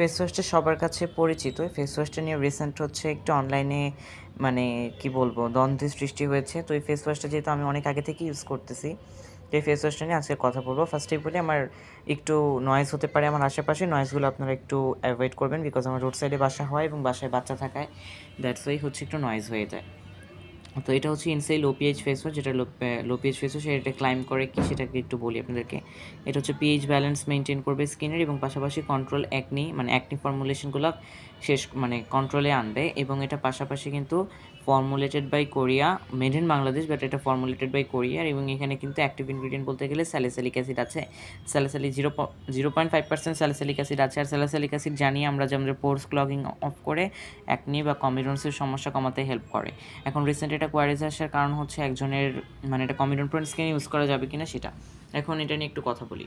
Face ওয়াশটা সবার কাছে পরিচিত। ফেস ওয়াশটা নিয়ে রিসেন্ট হচ্ছে একটু অনলাইনে মানে কি বলব, দ্বন্দ্বের সৃষ্টি হয়েছে। তো এই ফেস ওয়াশটা যেহেতু আমি অনেক আগে থেকে ইউজ করতেছি, তো এই ফেস ওয়াশটা নিয়ে আজকে কথা বলব। ফার্স্টেই বলি আমার একটু নয়েজ হতে পারে আমার আশেপাশে নয়েজগুলো আপনারা একটু অ্যাভয়েড করবেন বিকজ আমার রোড সাইডে বাসা হয় এবং বাসায় বাচ্চা থাকায় দ্যাটস ওয়াই হচ্ছে একটু নয়েজ হয়ে যায়। তো এটা হচ্ছে ইনসাইল ফেস ওয়াশ যেটা লো পিএইচ ফেস ওয়াশ এটা ক্লাইম করে কি সেটাকে একটু বলি আপনাদেরকে। এটা হচ্ছে পিএইচ ব্যালেন্স মেনটেন করবে স্কিনের এবং পাশাপাশি কন্ট্রোল অ্যাকনি মানে অ্যাকনি ফর্মুলেশনগুলো শেষ মানে কন্ট্রোলে আনবে এবং এটা পাশাপাশি কিন্তু formulated by Korea made in Bangladesh but এটা ফর্মুলেটেড বাই কোরিয়ার এবং এখানে কিন্তু অ্যাক্টিভ ইনগ্রিডিয়েন্ট বলতে গেলে স্যালিসালিক অ্যাসিড আছে। Salicylic zero zero point five percent salicylic acid আছে, আর স্যালিসালিক অ্যাসিড জানি আমরা যে আমাদের পোর্স ক্লগিং অফ করে অ্যাকনি বা কমিডন্সের সমস্যা কমাতে হেল্প করে। এখন রিসেন্ট এটা কোয়ারিজ আসার কারণ হচ্ছে একজনের মানে এটা কমিডন প্রোন স্কিন ইউজ করা যাবে কিনা সেটা। এখন এটা নিয়ে একটু কথা বলি।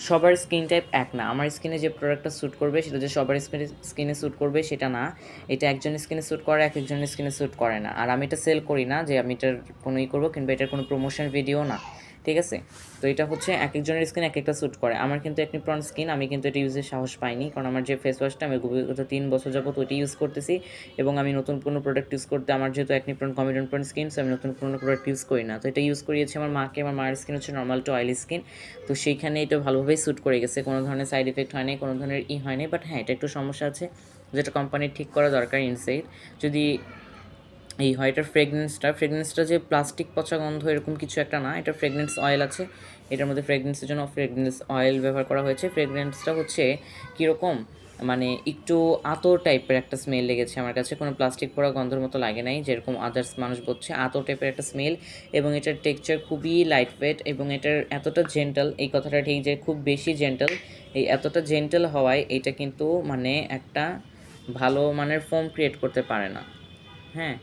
সবার স্কিন টাইপ এক না। আমার স্কিনে যে প্রোডাক্টটা স্যুট করবে, সেটা যে সবার স্কিনে স্কিনে স্যুট করবে, সেটা না। এটা একজনের স্কিনে স্যুট করে এক একজনের স্কিনে স্যুট করে না। আর আমি এটা সেল করি না যে আমি এটার কোনো ই করব, কিংবা এটার কোনো প্রমোশন ভিডিও না। ঠিক আছে? তো এটা হচ্ছে এক একজনের স্কিন এক একটা স্যুট করে। আমার কিন্তু একনি প্রন স্কিন আমি কিন্তু এটা ইউজের সাহস পাইনি। কারণ আমার যে ফেস ওয়াশটা আমি গত তিন বছর যাবত ওইটা ইউজ করতেছি এবং আমি নতুন কোনো প্রোডাক্ট ইউজ করতে, আমার যেহেতু acne prone comedone prone skin so আমি নতুন কোনো প্রোডাক্ট ইউজ করি না। তো এটা ইউজ করিয়েছি আমার মাকে, আমার মায়ের স্কিন হচ্ছে নর্মাল টু অয়েলি স্কিন তো সেইখানে এটা ভালোভাবেই স্যুট করে গেছে। কোনো ধরনের সাইড এফেক্ট হয়নি কোনো ধরনের ই হয়নি বাট হ্যাঁ এটা একটু সমস্যা আছে। যেটা কোম্পানির ঠিক করা দরকার ইনসাইড যদি এই হয় এটার ফ্রেগনেন্সটা ফ্রেগনেন্সটা যে প্লাস্টিক পচা গন্ধ এরকম কিছু একটা না, এটা ফ্রেগনেন্স অয়েল আছে। এটার মধ্যে ফ্রেগনেন্সের জন্য ফ্রেগনেন্স অয়েল ব্যবহার করা হয়েছে। ফ্রেগনেন্সটা হচ্ছে কীরকম মানে একটু আতর টাইপের একটা স্মেল লেগেছে আমার কাছে। কোনো প্লাস্টিক পড়া গন্ধের মতো লাগে নাই, যেরকম আদার্স মানুষ বলছে, আতর টাইপের একটা স্মেল এবং এটার টেক্সচার খুবই লাইট ওয়েট এবং এটার এতটা জেন্টাল এই কথাটা ঠিক যে খুব বেশি জেন্টাল এই এতটা জেন্টাল হওয়ায় এটা কিন্তু মানে একটা ভালো মানের ফোম ক্রিয়েট করতে পারে না। হ্যাঁ?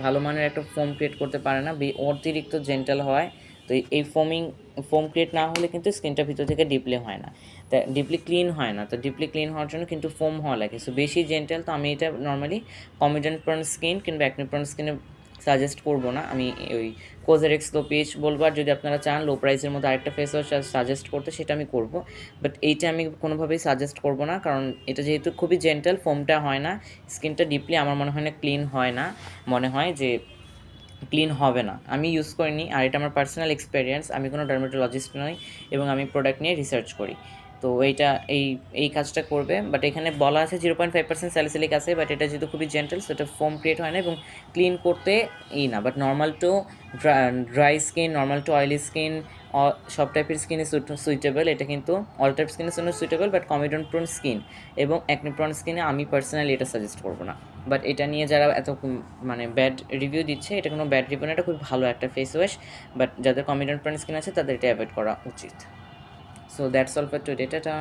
ভালো মানের একটা ফোম ক্রিয়েট করতে পারে না অতিরিক্ত জেন্টাল হয়। তো এই- ফোমিং ফোম ক্রিয়েট না হলে কিন্তু স্কিনটা ভিতর থেকে ডিপলি হয় না। তা ডিপলি ক্লিন হয় না, তো ডিপলি ক্লিন হওয়ার জন্য কিন্তু ফোম হওয়া লাগে। সো বেশি জেন্টাল তো আমি এটা নর্মালি কমিডেন্ট প্রন স্কিন কিংবা অ্যাকনি প্রন স্কিনে সাজেস্ট করব না। আমি ওই কোজার এক্স লো পেজ বলব, আর যদি আপনারা চান লো প্রাইসের মধ্যে আরেকটা ফেস ওয়াশ সাজেস্ট করতে, সেটা আমি করব। বাট এইটা আমি কোনোভাবেই সাজেস্ট করব না, কারণ এটা যেহেতু খুবই জেন্টাল ফোমটা হয় না স্কিনটা ডিপলি আমার মনে হয় না ক্লিন হয় না, মনে হয় যে ক্লিন হবে না। আমি ইউজ করিনি, আর এটা আমার পার্সোনাল এক্সপিরিয়েন্স আমি কোনো ডার্মাটোলজিস্ট নই, এবং আমি প্রোডাক্ট নিয়ে রিসার্চ করি। তো এইটা, এই এই কাজটা করবে। বাট এখানে বলা আছে zero point five percent salicylic আছে বাট এটা যেহেতু খুবই জেন্টাল সেটা ফোম ক্রিয়েট হয় না এবং ক্লিন করতে ই না। But normal to dry skin normal to oily skin সব টাইপের স্কিনে সুইটেবল এটা কিন্তু অল টাইপ স্কিনের জন্য suitable but comedone prone skin এবং অ্যাকনি প্রোন স্কিনে আমি পার্সোনালি এটা সাজেস্ট করব না। বাট এটা নিয়ে যারা এত মানে ব্যাড রিভিউ দিচ্ছে, এটা কোনো ব্যাড রিভিউ না, এটা খুব ভালো একটা ফেস ওয়াশ বাট যাদের কমিডন প্রোন স্কিন আছে, তাদের এটা অ্যাভয়েড করা উচিত। So that's all for today tata